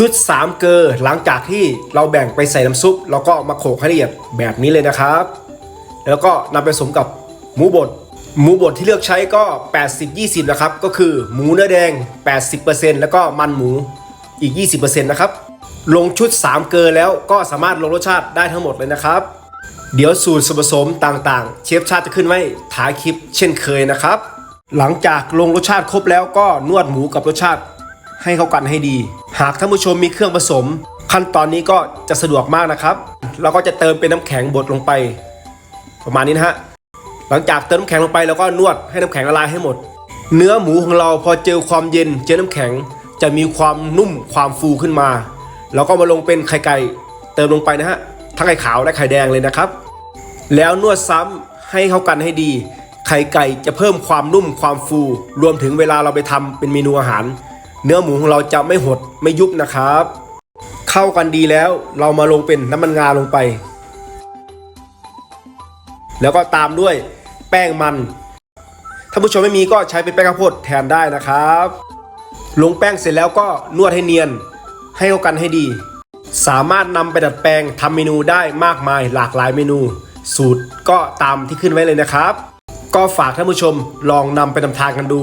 ชุด 3 เกลือหลังจากที่เราแบ่งไปใส่น้ำซุปเราก็มาโขลกให้ละเอียดแบบนี้เลยนะครับ แล้วก็นำไปผสมกับหมูบดหมูบดที่เลือกใช้ก็ 80-20 นะครับ ก็คือหมูเนื้อแดง 80%แล้วก็มันหมูอีก 20%นะครับ ลงชุด 3 เกลือแล้วก็สามารถลงรสชาติได้ทั้งหมดเลยนะครับ เดี๋ยวสูตรส่วนผสมต่างๆ เชฟชาติจะขึ้นไว้ท้ายคลิปเช่นเคยนะครับ หลังจากลงรสชาติครบแล้วก็นวดหมูกับรสชาติ ให้เข้ากันให้ดี หากท่านผู้ชมมีเครื่องผสม ขั้นตอนนี้ก็จะสะดวกมากนะครับเราก็จะเติมเป็นน้ำแข็งบดลงไป ประมาณนี้นะฮะหลังจากเติมน้ำแข็งลงไปแล้วก็นวดให้น้ำแข็งละลายให้หมด เนื้อหมูของเราพอเจอความเย็นเจอน้ำแข็ง จะมีความนุ่มความฟูขึ้นมา แล้วก็มาลงเป็นไข่ไก่เติมลงไปนะฮะทั้งไข่ขาวและไข่แดงเลยนะครับ แล้วนวดซ้ำให้เข้ากันให้ดี ไข่ไก่จะเพิ่มความนุ่มความฟู รวมถึงเวลาเราไปทำเป็นเมนูอาหาร เนื้อหมูของเราจะไม่หดไม่ยุบนะครับ เข้ากันดีแล้วเรามาลงเป็นน้ำมันงาลงไป แล้วก็ตามด้วยแป้งมันถ้าผู้ชมไม่มีก็ใช้เป็นแป้งข้าวโพดแทนได้นะครับ ลงแป้งเสร็จแล้วก็นวดให้เนียน ให้เข้ากันให้ดี สามารถนำไปดัดแปลงทำเมนูได้มากมายหลากหลายเมนู สูตรก็ตามที่ขึ้นไว้เลยนะครับ ก็ฝากท่านผู้ชมลองนำไปทำทานกันดู